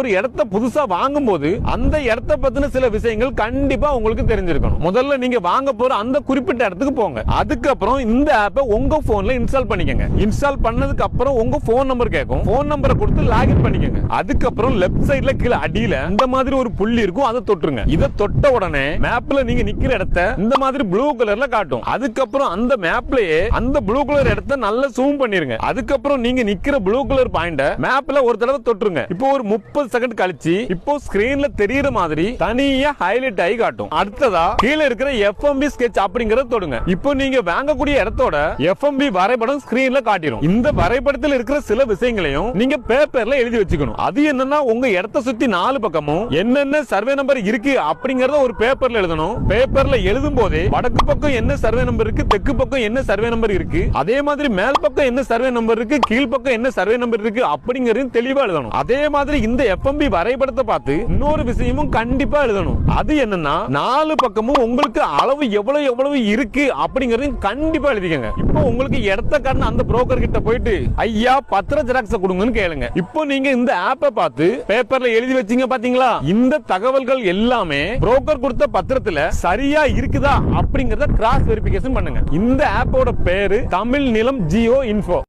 ஒரு இடத்த புதுசா வாங்கும் போது அந்த இடத்த பத்தின சில விஷயங்கள் கண்டிப்பா உங்களுக்கு தெரிஞ்சிருக்கணும். முதல்ல நீங்க வாங்க போற அந்த குறிப்பிட்ட இடத்துக்கு போங்க. அதுக்கப்புறம் இந்த ஆப்பை உங்க போன்ல இன்ஸ்டால் பண்ணிக்கங்க. இன்ஸ்டால் பண்ணதுக்கு அப்புறம் உங்க போன் நம்பர் கேட்கும். போன் நம்பரை கொடுத்து லாகின் பண்ணிக்கங்க. அதுக்கப்புறம் லெஃப்ட் சைடுல கீழே அடியில இந்த மாதிரி ஒரு புள்ளி இருக்கும் அதை தொட்டுருங்க. இதை தொட்ட உடனே மேப்ல நீங்க நிக்கிற இடத்த இந்த மாதிரி ப்ளூ கலர்ல காட்டும். அதுக்கப்புறம் அந்த மேப்லயே அந்த ப்ளூ கலர் இடத்த நல்லா ஜூம் பண்ணிருங்க. அதுக்கப்புறம் நீங்க நிக்கிற ப்ளூ கலர் பாயிண்ட மேப்ல ஒரு தடவை தொட்டுருங்க. இப்போ ஒரு முப்பது செகண்ட் கழிச்சு இப்போ ஸ்கிரீன்ல தெரியற மாதிரி தனியா ஹைலைட் ஆகி காட்டும். அடுத்ததா கீழே இருக்கிற எஃப்எம்பி ஸ்கெட்ச் அப்படிங்கறத தொடுங்க. இப்போ நீங்க வாங்கக்கூடிய இடத்தோட எஃப்எம்பி வரைபடம் ஸ்கிரீன்ல காட்டிடும் இந்த வரைபடத்தில் இருக்கிற சில விஷயங்களையும் நீங்க பேப்பர்ல எழுதி வச்சுக்கணும். அது என்னன்னா உங்க இடத்த சுத்தி நாலு பக்கமும் என்னென்ன சர்வே நம்பர் இருக்கு அப்படிங்கறத ஒரு பேப்பர்ல எழுதணும். பேப்பர்ல எழுதும் போதே வடக்கு பக்கம் என்ன சர்வே நம்பர் இருக்கு தெற்கு பக்கம் என்ன சர்வே நம்பர் இருக்கு அதே மாதிரி மேல் பக்கம் என்ன சர்வே நம்பர் இருக்கு கீழ் பக்கம் என்ன சர்வே நம்பர் இருக்கு அப்படிங்கறதையும் தெளிவா எழுதணும். அதே மாதிரி இந்த எஃப்எம்பி வரைபடத்தை பார்த்து இன்னொரு விஷயமும் கண்டிப்பா எழுதணும். அது என்னன்னா நாலு பக்கமும் உங்களுக்கு அளவு எவ்வளவு எவ்வளவு இருக்கு அப்படிங்கறதையும் கண்டிப்பா எழுதிக்கங்க. இப்போ உங்களுக்கு இடத்த கடன் அந்த புரோக்கர் கிட்ட போயிட்டு ஐயா பத்திர ஜெராக்ஸ் கொடுங்கன்னு கேளுங்க. இப்போ நீங்க இந்த ஆப்பை பார்த்து பேப்பர்ல எழுதி வச்சீங்க பாத்தீங்களா? இந்த தகவல்கள் எல்லாமே புரோக்கர் கொடுத்த பத்திரத்துல சரியா இருக்குதா அப்படிங்கறத கிராஸ் வெரிபிகேஷன் பண்ணுங்க. இந்த ஆப்போட பேரு தமிழ் நிலம் ஜியோ இன்ஃபோ.